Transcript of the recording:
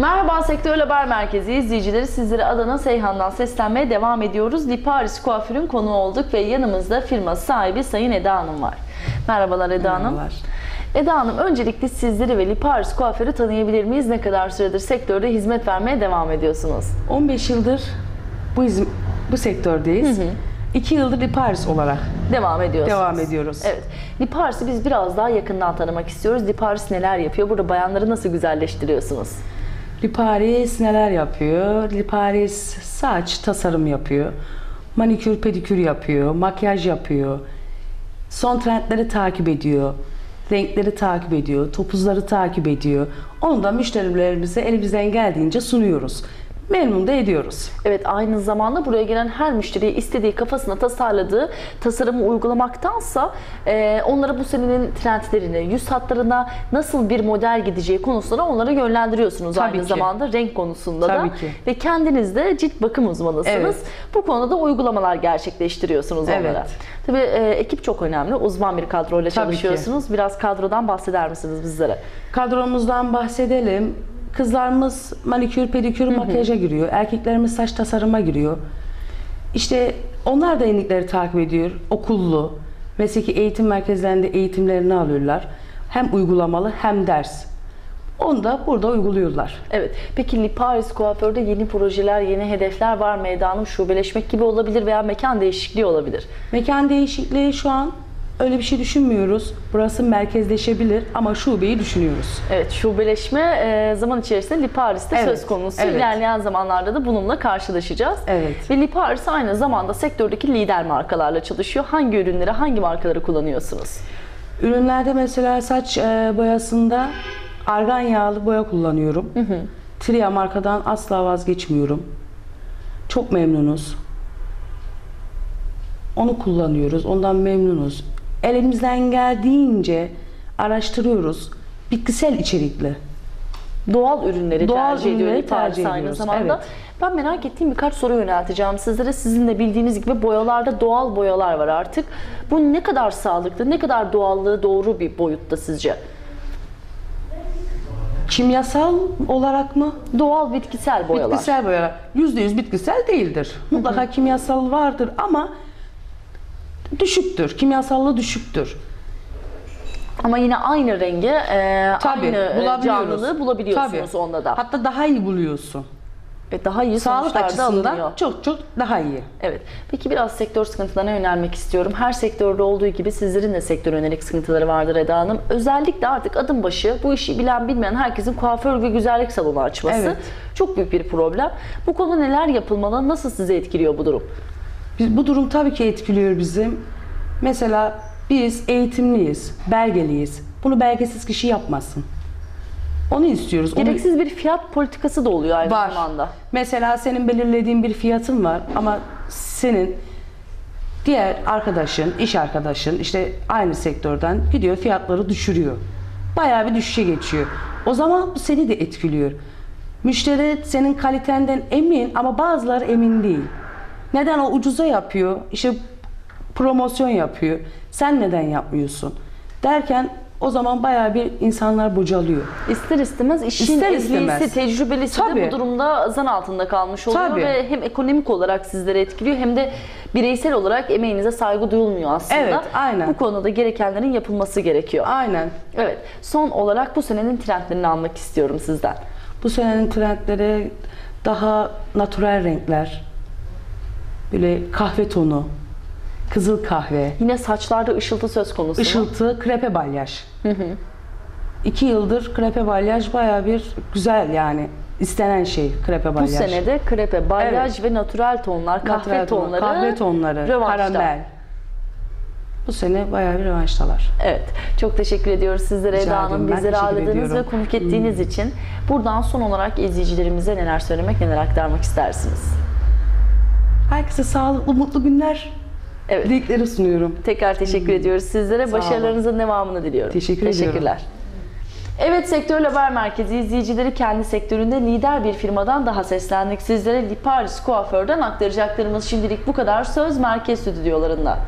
Merhaba Sektör Haber Merkezi izleyicileri sizlere Adana Seyhan'dan seslenmeye devam ediyoruz. Liparis Kuaför'ün konuğu olduk ve yanımızda firma sahibi Sayın Eda Hanım var. Merhabalar Eda Hanım. Merhabalar. Eda Hanım öncelikle sizleri ve Liparis Kuaför'ü tanıyabilir miyiz? Ne kadar süredir sektörde hizmet vermeye devam ediyorsunuz? 15 yıldır bu hizm- bu sektördeyiz. 2 yıldır Liparis olarak Devam ediyorsunuz. devam ediyoruz. Evet. Liparis'i biz biraz daha yakından tanımak istiyoruz. Liparis neler yapıyor? Burada bayanları nasıl güzelleştiriyorsunuz? Liparis neler yapıyor? Liparis saç tasarım yapıyor. Manikür, pedikür yapıyor, makyaj yapıyor. Son trendleri takip ediyor. Renkleri takip ediyor, topuzları takip ediyor. Onu da müşterilerimize elimizden geldiğince sunuyoruz. Memnun da ediyoruz. Evet aynı zamanda buraya gelen her müşteriye istediği kafasına tasarladığı tasarımı uygulamaktansa e, onlara bu senenin trendlerini, yüz hatlarına nasıl bir model gideceği konusunda onlara yönlendiriyorsunuz Tabii aynı ki. zamanda renk konusunda da. Tabii ki. Ve kendiniz de cilt bakım uzmanısınız. Evet. Bu konuda uygulamalar gerçekleştiriyorsunuz onlara. Evet. Tabii e, ekip çok önemli. Uzman bir kadroyla Tabii ki. çalışıyorsunuz. Biraz kadrodan bahseder misiniz bizlere? Kadromuzdan bahsedelim. Kızlarımız manikür, pedikür, makyaja giriyor. Erkeklerimiz saç tasarıma giriyor. İşte onlar da yenilikleri takip ediyor. Okullu, mesleki eğitim merkezlerinde eğitimlerini alıyorlar. Hem uygulamalı hem ders. Onu da burada uyguluyorlar. Evet. Peki Liparis Kuaför'de yeni projeler, yeni hedefler var mı Eda Hanım? Şubeleşmek gibi olabilir veya mekan değişikliği olabilir. Mekan değişikliği şu an öyle bir şey düşünmüyoruz. Burası merkezleşebilir ama şubeyi düşünüyoruz. Evet, şubeleşme e, zaman içerisinde Liparis'te Evet, söz konusu. evet. İlerleyen zamanlarda da bununla karşılaşacağız. Evet. Ve Liparis aynı zamanda sektördeki lider markalarla çalışıyor. Hangi ürünleri, hangi markaları kullanıyorsunuz? Ürünlerde mesela saç e, boyasında argan yağlı boya kullanıyorum. Tria markadan asla vazgeçmiyorum. Çok memnunuz. Onu kullanıyoruz. Ondan memnunuz. Elimizden geldiğince araştırıyoruz. Bitkisel içerikli. Doğal ürünleri Doğal tercih ediyor ürünleri Liparis tercih aynı ediyoruz, zamanda. evet. Ben merak ettiğim birkaç soru yönelteceğim sizlere. Sizin de bildiğiniz gibi boyalarda doğal boyalar var artık. Bu ne kadar sağlıklı, ne kadar doğallığı doğru bir boyutta sizce? Kimyasal olarak mı? Doğal bitkisel boyalar. Bitkisel boyalar. %100 bitkisel değildir. Mutlaka kimyasal vardır ama düşüktür. Kimyasallığı düşüktür. Ama yine aynı rengi, e, Tabii, aynı e, bulabiliyoruz. canlılığı bulabiliyorsunuz Tabii. onda da. Hatta daha iyi buluyorsun. Ve daha iyi Sağlık sonuçlar da açısından alınıyor. çok çok daha iyi. Evet. Peki biraz sektör sıkıntılarına yönelmek istiyorum. Her sektörde olduğu gibi sizlerin de sektör yönelik sıkıntıları vardır Eda Hanım. Özellikle artık adım başı bu işi bilen bilmeyen herkesin kuaför ve güzellik salonu açması Evet. çok büyük bir problem. Bu konuda neler yapılmalı? Nasıl sizi etkiliyor bu durum? Biz, bu durum tabii ki etkiliyor bizim. Mesela biz eğitimliyiz, belgeliyiz. Bunu belgesiz kişi yapmasın. Onu istiyoruz. Onu- Gereksiz bir fiyat politikası da oluyor aynı var. zamanda. Mesela senin belirlediğin bir fiyatın var ama senin diğer arkadaşın, iş arkadaşın işte aynı sektörden gidiyor fiyatları düşürüyor. Bayağı bir düşüşe geçiyor. O zaman bu seni de etkiliyor. Müşteri senin kalitenden emin ama bazıları emin değil. Neden o ucuza yapıyor? İşte promosyon yapıyor. Sen neden yapmıyorsun? Derken o zaman bayağı bir insanlar bocalıyor. İster istemez işin İster ehlisi, istemez. tecrübelisi de Tabii. bu durumda zan altında kalmış oluyor Tabii. ve hem ekonomik olarak sizleri etkiliyor hem de bireysel olarak emeğinize saygı duyulmuyor aslında. Evet, aynen. Bu konuda gerekenlerin yapılması gerekiyor. Aynen. Evet. Son olarak bu senenin trendlerini almak istiyorum sizden. Bu senenin trendleri daha natural renkler. Böyle kahve tonu, kızıl kahve, Yine saçlarda ışıltı söz konusu mu? ışıltı, krepe balyaj. İki yıldır krepe balyaj baya bir güzel yani istenen şey krepe Bu balyaj. senede krepe, balyaj ve natural tonlar, kahve Natural ton- tonları, kahve tonları, rövanşta. karamel. Bu sene baya bir revanştalar. Evet. Çok teşekkür ediyoruz sizlere Rica Eda Hanım. Bizleri ağırladığınız ve konuk ettiğiniz için. Buradan son olarak izleyicilerimize neler söylemek, neler aktarmak istersiniz? Herkese sağlıklı, mutlu günler Evet. dilekleri sunuyorum. Tekrar teşekkür ediyoruz sizlere. olun. Başarılarınızın devamını diliyorum. Teşekkür ediyorum. Teşekkürler. Evet Sektör Haber Merkezi izleyicileri kendi sektöründe lider bir firmadan daha seslendik. Sizlere Liparis Kuaför'den aktaracaklarımız şimdilik bu kadar. Söz Merkez Stüdyolarında.